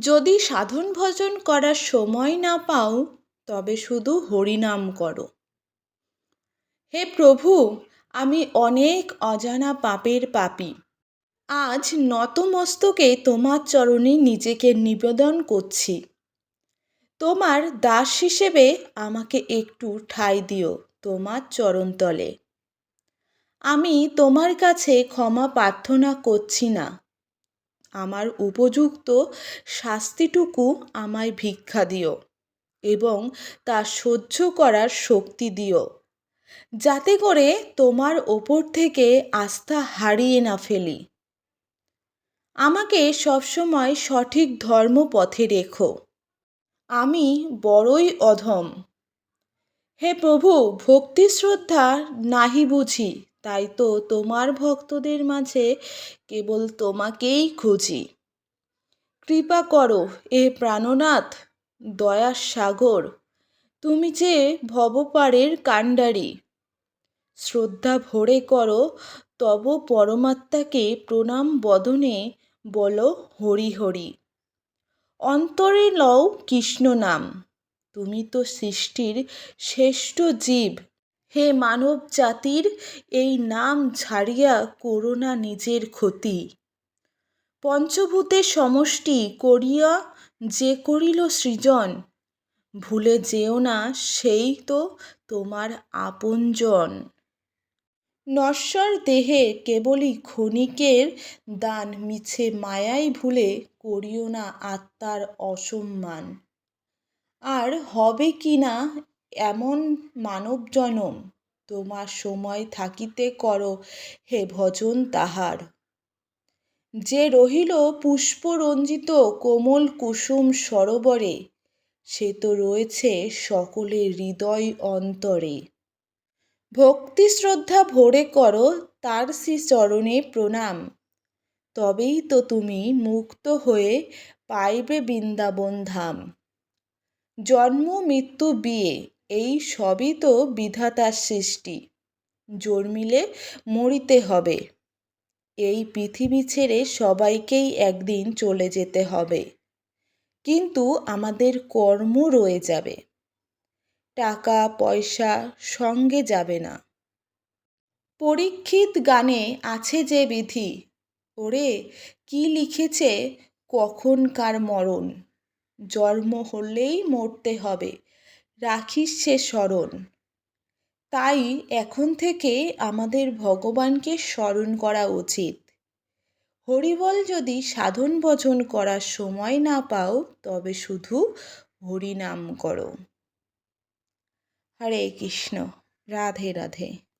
যদি সাধন ভজন করার সময় না পাও, তবে শুধু হরিনাম করো। হে প্রভু, আমি অনেক অজানা পাপের পাপী। আজ নতমস্তকে তোমার চরণে নিজেকে নিবেদন করছি। তোমার দাস হিসেবে আমাকে একটু ঠাঁই দিও তোমার চরণতলে। আমি তোমার কাছে ক্ষমা প্রার্থনা করছি না। আমার উপযুক্ত শাস্তিটুকু আমায় ভিক্ষা দিও এবং তা সহ্য করার শক্তি দিও। যাতে করে তোমার ওপর থেকে আস্থা হারিয়ে না ফেলি। আমাকে সবসময় সঠিক ধর্ম পথে রেখো। আমি বড়ই অধম। হে প্রভু, ভক্তি শ্রদ্ধা নাহি বুঝি। তাই তো তোমার ভক্তদের মাঝে কেবল তোমাকেই খুঁজি। কৃপা করো এ প্রাণনাথ, দয়ার সাগর, তুমি যে ভবপারের কাণ্ডারি। শ্রদ্ধা ভরে করো, তব পরমাত্মাকে প্রণাম বদনে বলো হরি হরি। অন্তরে লও কৃষ্ণ নাম, তুমি তো সৃষ্টির শ্রেষ্ঠ জীব। হে মানব জাতির এই নাম ঝাড়িয়া করো না নিজের ক্ষতি। পঞ্চভূতের সমষ্টি করিয়া যে করিল সৃজন, ভুলে যেও না সেই তো তোমার আপনজন। নশ্বর দেহে কেবলই ক্ষণিকের দান মিছে মায়াই ভুলে করিও না আত্মার অসম্মান। আর হবে কি না এমন মানব জনম তোমার সময় থাকিতে করো হে ভজন তাহার। যে রহিল পুষ্পরঞ্জিত কোমল কুসুম সরোবরে, সে তো রয়েছে সকলের হৃদয় অন্তরে। ভক্তি শ্রদ্ধা ভরে করো তার শ্রী চরণে প্রণাম। তবেই তো তুমি মুক্ত হয়ে পাইবে বৃন্দাবন ধাম। জন্ম, মৃত্যু, বিয়ে এই সবই তো বিধাতার সৃষ্টি। জন্মিলে মরিতে হবে। এই পৃথিবী ছেড়ে সবাইকেই একদিন চলে যেতে হবে। কিন্তু আমাদের কর্ম রয়ে যাবে। টাকা, পয়সা সঙ্গে যাবে না। পরীক্ষিত গানে আছে যে বিধি, ওরে, কি লিখেছে কখনকার মরণ? জন্ম হলেই মরতে হবে। রাখিস সে স্মরণ তাই এখন থেকে আমাদের ভগবানকে স্মরণ করা উচিত। হরিবল যদি সাধন ভজন করার সময় না পাও, তবে শুধু হরিনাম করো। হরে কৃষ্ণ, রাধে রাধে।